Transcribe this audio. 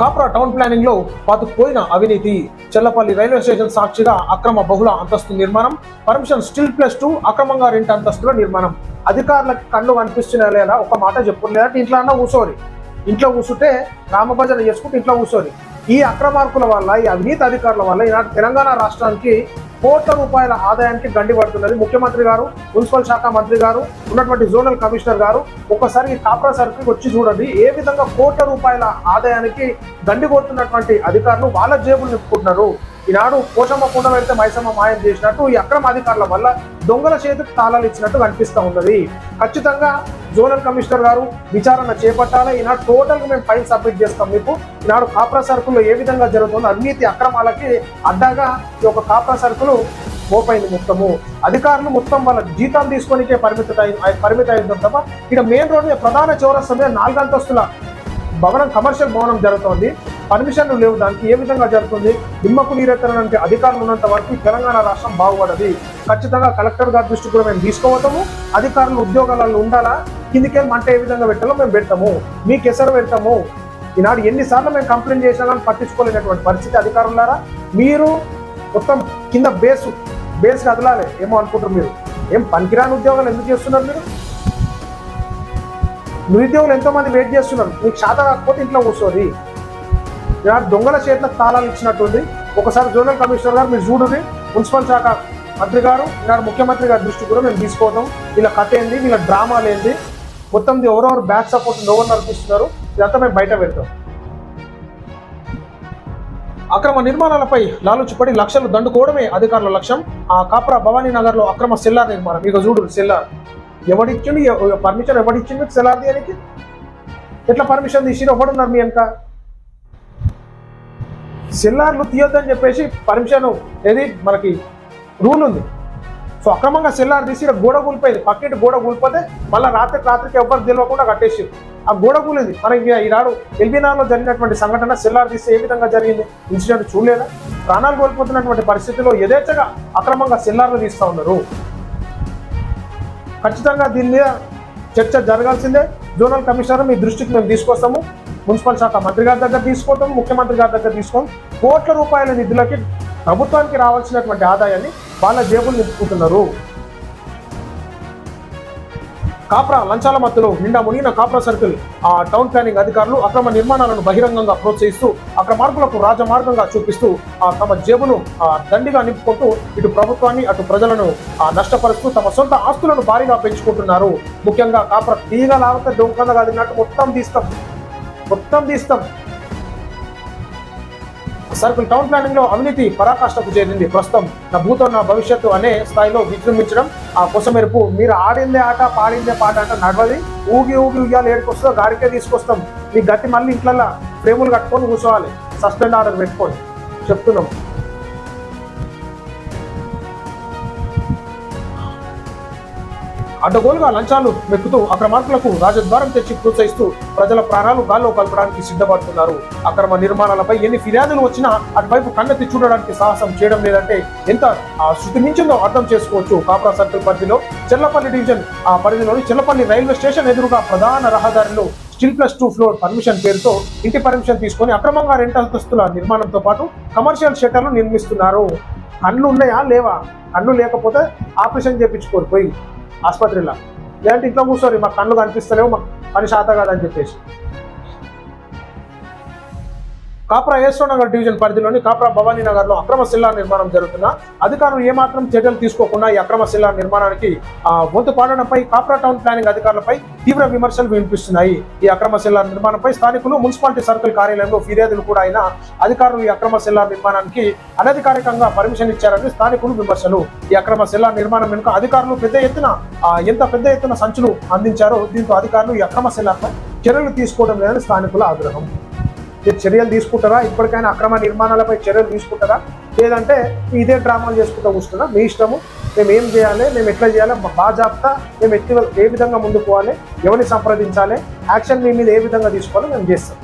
Kapra town ప్లానింగ్లో పాతుకుపోయిన అవినీతి. Chellapalli railway station సాక్షిగా అక్రమ బహుళ అంతస్తు నిర్మాణం పర్మిషన్ స్టిల్ ప్లస్ టూ అక్రమంగా రెండు అంతస్తుల నిర్మాణం. అధికారులకు కళ్ళు కనిపిస్తున్నా లేదా ఒక మాట చెప్పు లేదంటే ఇంట్లో అన్న కూర్చోరి ఇంట్లో కూర్చుంటే రామభజన చేసుకుంటే ఇంట్లో కూర్చోరి ఈ అక్రమార్కుల వల్ల ఈ అవినీతి అధికారుల వల్ల ఈనాడు తెలంగాణ రాష్ట్రానికి కోట్ల రూపాయల ఆదాయానికి గండి పడుతున్నది. ముఖ్యమంత్రి గారు మున్సిపల్ శాఖ మంత్రి గారు ఉన్నటువంటి జోనల్ కమిషనర్ గారు ఒకసారి ఈ కాప్రా సర్కిల్ వచ్చి చూడండి. ఏ విధంగా కోట్ల రూపాయల ఆదాయానికి గండి కొడుతున్నటువంటి అధికారులు వాళ్ళ జేబులు నింపుకుంటున్నారు? ఈనాడు కోటమ్మ కుండ పెడితే మైసమ్మ మాయం చేసినట్టు ఈ అక్రమ అధికారుల వల్ల దొంగల చేతికి తాళాలు ఇచ్చినట్టు కనిపిస్తూ ఉన్నది. ఖచ్చితంగా జోనల్ కమిషనర్ గారు విచారణ చేపట్టాలి. ఈనాడు టోటల్గా మేము ఫైల్ సబ్మిట్ చేస్తాం మీకు. ఈనాడు కాప్రా సరుకుల్లో ఏ విధంగా జరుగుతుందో అవినీతి అక్రమాలకి అడ్డాగా ఈ యొక్క కాప్రా సరుకులు మోపైంది మొత్తము. అధికారులు మొత్తం వాళ్ళ జీతాలు తీసుకొనికే పరిమిత పరిమిత అయింది తప్ప ఇక మెయిన్ రోడ్ ప్రధాన చౌరస్తా మీద నాలుగంతస్తుల భవనం కమర్షియల్ భవనం జరుగుతోంది. పర్మిషన్లు లేవు. దానికి ఏ విధంగా జరుగుతుంది? నిమ్మకు నీరెత్తడానికి అధికారులు ఉన్నంత వరకు తెలంగాణ రాష్ట్రం బాగుపడది. ఖచ్చితంగా కలెక్టర్ గారి దృష్టి కూడా మేము తీసుకోవతాము అధికారులు ఉద్యోగాలలో ఉండాలా? కిందికే మంట ఏ విధంగా పెట్టాలో మేము పెడతాము. మీకు ఎసరు పెడతాము. ఈనాడు ఎన్నిసార్లు మేము కంప్లైంట్ చేసినా పట్టించుకోలేనటువంటి పరిస్థితి అధికారులారా? మీరు మొత్తం కింద బేసు బేస్ కదలాలి ఏమో అనుకుంటారు మీరు? ఏం పనికిరాని ఉద్యోగాలు ఎందుకు చేస్తున్నారు మీరు? నిరుద్యోగులు ఎంతోమంది వెయిట్ చేస్తున్నారు. మీకు శాత కాకపోతే ఇంట్లో కూర్చోరి ఇలా దొంగల చేతులకు తాళాలు ఇచ్చినట్టుంది. ఒకసారి జోనల్ కమిషనర్ గారు మీరు చూడుని మున్సిపల్ శాఖ మంత్రి గారు ఈనాడు ముఖ్యమంత్రి గారి దృష్టి కూడా మేము తీసుకోవటం. వీళ్ళ కథ ఏంది? వీళ్ళ డ్రామాలు ఏంది? మొత్తం ఎవరెవరు బ్యాక్ సపోర్ట్ ఎవరు నడిపిస్తున్నారు? ఇదంతా మేము బయట పెడతాం. అక్రమ నిర్మాణాలపై లాలుచుపడి లక్షలు దండుకోవడమే అధికారుల లక్ష్యం. ఆ కాప్రా భవానీ నగర్లో అక్రమ సెల్లార్ నిర్మాణం. ఇక చూడు సెల్లార్. ఎవడిచ్చిండు? పర్మిషన్ ఎవడిచ్చిండు? సెల్లార్ తీయడానికి ఎట్లా పర్మిషన్ తీసి ఎవడున్నారు మీ వెనక? సెల్లార్లు తీయొద్దని చెప్పేసి పర్మిషన్ ఏది మనకి రూల్ ఉంది. సో అక్రమంగా సెల్లార్ తీసి గోడ కూలిపోయింది. పక్కింటి గోడ కూలిపోతే మళ్ళీ రాత్రి రాత్రికి ఎవ్వరు తెలియకుండా కట్టేసి ఆ గోడ కూలింది. మనకి ఈనాడు ఎల్బీనార్లో జరిగినటువంటి సంఘటన సెల్లార్ తీసి ఏ విధంగా జరిగింది? ఇన్సిడెంట్ చూడలేదా? ప్రాణాలు కోల్పోతున్నటువంటి పరిస్థితిలో యథేచ్ఛగా అక్రమంగా సెల్లార్లు తీస్తూ ఉన్నారు. ఖచ్చితంగా దీని మీద చర్చ జరగాల్సిందే. జోనల్ కమిషనర్ మీ దృష్టికి మేము తీసుకొస్తాము. మున్సిపల్ శాఖ మంత్రి గారి దగ్గర తీసుకోవటం ముఖ్యమంత్రి గారి దగ్గర తీసుకోవడం కోట్ల రూపాయల నిధులకి ప్రభుత్వానికి రావాల్సినటువంటి ఆదాయాన్ని వాళ్ళ జేబులు నింపుకుంటున్నారు. కాప్రా లంచాల మత్తులో నిండా మునిగిన కాప్రా సర్కిల్. ఆ టౌన్ ప్లానింగ్ అధికారులు అక్రమ నిర్మాణాలను బహిరంగంగా ప్రోత్సహిస్తూ అక్రమార్కులకు రాజమార్గంగా చూపిస్తూ ఆ తమ జేబును ఆ దండిగా నింపుకుంటూ ఇటు ప్రభుత్వాన్ని అటు ప్రజలను ఆ నష్టపరుస్తూ తమ సొంత ఆస్తులను భారీగా పెంచుకుంటున్నారు. ముఖ్యంగా కాప్రా తీగ లాగితే డొంకందగా తిన్నట్టు మొత్తం తీసుకు మొత్తం తీస్తాం. సర్కిల్ టౌన్ ప్లానింగ్లో అవినీతి పరాకాష్ఠకు చేరింది ప్రస్తుతం. నా భూతో నా భవిష్యత్తు అనే స్థాయిలో విజృంభించడం ఆ కొసమెరుపు మీరు ఆడిందే ఆట పాడిందే పాట అంటే నడవది. ఊగి ఊగి ఉయ్యాలి ఏడుకొస్తుందో గాడికే తీసుకొస్తాం. మీ గట్టి మళ్ళీ ఇంట్లో ఫ్రేములు కట్టుకొని కూర్చోవాలి. సస్పెండ్ ఆర్డర్ పెట్టుకొని చెప్తున్నాం. అడ్డగోలుగా లంచాలు మెక్కుతూ అక్రమార్కులకు రాజద్వారం తెచ్చి ప్రోత్సహిస్తూ ప్రజల ప్రాణాలు గాల్లో కలపడానికి సిద్ధపడుతున్నారు. అక్రమ నిర్మాణాలపై ఎన్ని ఫిర్యాదులు వచ్చినా అటువైపు కన్నెత్తి చూడడానికి సాహసం చేయడం లేదంటే ఎంత ఆ, శృతి మించిందో అర్థం చేసుకోవచ్చు. కాప్రా సర్కిల్ పరిధిలో చెల్లపల్లి డివిజన్ ఆ పరిధిలోని చెల్లపల్లి రైల్వే స్టేషన్ ఎదురుగా ప్రధాన రహదారిలో stilt plus two floor permission పేరుతో ఇంటి పర్మిషన్ తీసుకొని అక్రమంగా రెండు అంతస్తుల నిర్మాణంతో పాటు కమర్షియల్ షెటర్లు నిర్మిస్తున్నారు. కళ్ళు ఉన్నాయా లేవా? కళ్ళు లేకపోతే ఆపరేషన్ చేయించుకోరు పోయి. ఆసుపత్రిలో. లేదంటే ఇంట్లో కూర్చోరు మాకు కళ్ళు కనిపిస్తలేవు మాకు పని శాత కాదని చెప్పేసి. కాప్రా ఏస్టో నగర్ డివిజన్ పరిధిలోని కాప్రా భవానీ నగర్లో అక్రమ శిల్లా నిర్మాణం జరుగుతున్న. అధికారులు ఏమాత్రం చర్యలు తీసుకోకుండా ఈ అక్రమ శిల్లా నిర్మాణానికి ఆ, వంతు పాడడంపై కాప్రా టౌన్ ప్లానింగ్ అధికారులపై తీవ్ర విమర్శలు వినిపిస్తున్నాయి. ఈ అక్రమ శిల్లా నిర్మాణంపై స్థానికులు మున్సిపాలిటీ సర్కిల్ కార్యాలయంలో ఫిర్యాదులు కూడా అయినా అధికారులు ఈ అక్రమ శిల్లా నిర్మాణానికి అనధికారికంగా పర్మిషన్ ఇచ్చారని స్థానికులు విమర్శలు. ఈ అక్రమ శిల్లా నిర్మాణం వెనుక అధికారులు పెద్ద ఎత్తున ఎంత పెద్ద ఎత్తున సంచులు అందించారో దీంతో అధికారులు ఈ అక్రమ శిల్లాపై చర్యలు తీసుకోవడం లేదని స్థానికుల ఆగ్రహం. మీరు చర్యలు తీసుకుంటారా? ఇప్పటికైనా అక్రమ నిర్మాణాలపై చర్యలు తీసుకుంటారా? లేదంటే ఇదే డ్రామాలు చేసుకుంటూ కూర్చున్నా? మీ ఇష్టము. మేము ఏం చేయాలి? మేము ఎట్లా చేయాలి? మా బాజాప్తా మేము ఎట్టి ఏ విధంగా ముందుకు పోవాలి? ఎవరిని సంప్రదించాలి? యాక్షన్ మీ మీద ఏ విధంగా తీసుకోవాలో? మేము చేస్తాం.